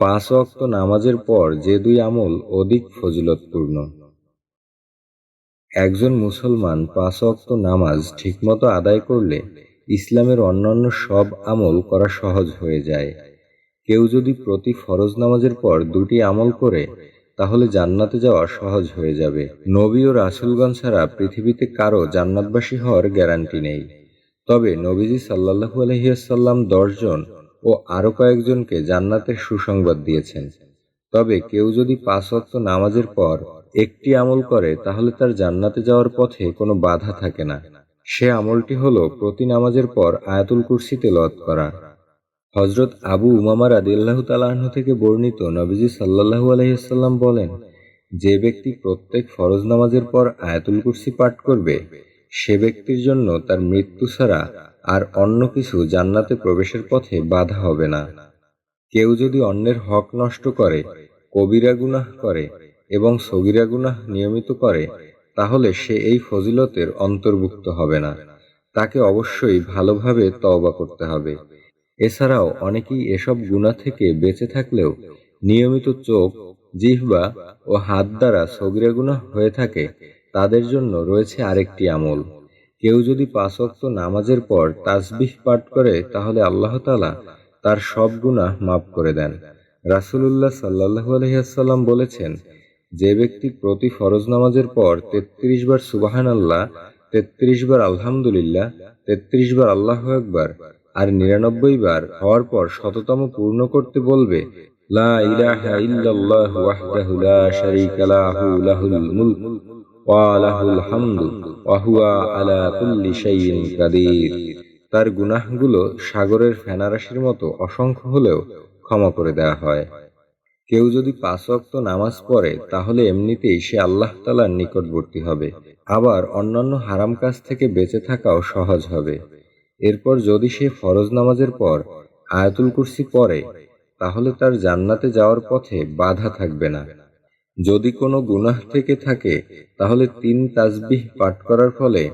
পাঁচ ওয়াক্ত নামাজের পর যে দুই আমল অধিক ফজিলতপূর্ণ। একজন মুসলমান পাঁচ ওয়াক্ত নামাজ ঠিকমতো আদায় করলে ইসলামের অন্যান্য সব আমল করা সহজ হয়ে যায়। কেউ যদি প্রতি ফরজ নামাজের পর দুটি আমল করে, তাহলে জান্নাতে যাওয়া সহজ হয়ে যাবে। নবী ও রাসুলগঞ্জ ছাড়া পৃথিবীতে কারও জান্নাতবাসী হওয়ার গ্যারান্টি নেই। তবে নবীজি সাল্লাহু আলহিয়াসাল্লাম দশজন ও আরও কয়েকজনকে জান্নাতের সুসংবাদ দিয়েছেন। তবে কেউ যদি পাঁচ ওয়াক্ত নামাজের পর একটি আমল করে, তাহলে তার জান্নাতে যাওয়ার পথে কোনো বাধা থাকে না। সে আমলটি হল প্রতি নামাজের পর আয়াতুল কুরসি তেলাওয়াত করা। হজরত আবু উমামার রাদিল্লাহ তালাহ থেকে বর্ণিত নবীজি সাল্লাহু আলহিহাল্লাম বলেন, যে ব্যক্তি প্রত্যেক ফরজ নামাজের পর আয়াতুল কুরসি পাঠ করবে সে ব্যক্তির জন্য তার মৃত্যু ছাড়া আর অন্য কিছু জান্নাতে প্রবেশের পথে বাধা হবে না। কেউ যদি অন্যের হক নষ্ট করে, কবিরা গুনাহ করে এবং সগিরা গুনাহ নিয়মিত করে, তাহলে সে এই ফজিলতের অন্তর্ভুক্ত হবে না। তাকে অবশ্যই ভালোভাবে তওবা করতে হবে। এছাড়াও অনেকেই এসব গুণা থেকে বেঁচে থাকলেও নিয়মিত চোখ, জিহ্বা ও হাত দ্বারা সগিরা গুনাহ হয়ে থাকে তাদের জন্য রয়েছে আরেকটি আমল। কেউ যদি পাঁচক্ত নামাজের পর তাসবিহ পাঠ করে, তাহলে আল্লাহ তালা তার সব গুনাহ মাফ করে দেন। রাসুলুল্লাহ সাল্লাহ আলহিহাসাল্লাম বলেছেন, যে ব্যক্তি প্রতি ফরজ নামাজের পর তেত্রিশ বার সুবাহান আল্লাহ তেত্রিশ বার আলহামদুলিল্লাহ, তেত্রিশ বার আল্লাহ একবার আর নিরানব্বই বার হওয়ার পর শততম পূর্ণ করতে বলবে, লা ইলাহা ইল্লাল্লাহু ওয়াহদাহু লা শারীকা লাহু, লাহুল মুলক। তার গুনাহগুলো সাগরের ফেনারাশির মতো অসংখ্য হলেও ক্ষমা করে দেওয়া হয়। কেউ যদি পাঁচ ওয়াক্ত নামাজ পড়ে, তাহলে এমনিতেই সে আল্লাহ তালার নিকটবর্তী হবে। আবার অন্যান্য হারাম কাজ থেকে বেঁচে থাকাও সহজ হবে। এরপর যদি সে ফরজ নামাজের পর আয়াতুল কুরসি পড়ে, তাহলে তার জান্নাতে যাওয়ার পথে বাধা থাকবে না। যদি কোনো গুনাহ থেকে থাকে, তাহলে তিন তাজবিহ পাঠ করার ফলে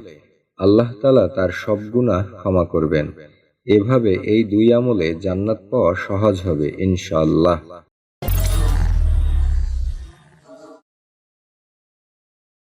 আল্লাহ তালা তার সব গুনাহ ক্ষমা করবেন। এভাবে এই দুই আমলে জান্নাত পাওয়া সহজ হবে, ইনশাআল্লাহ।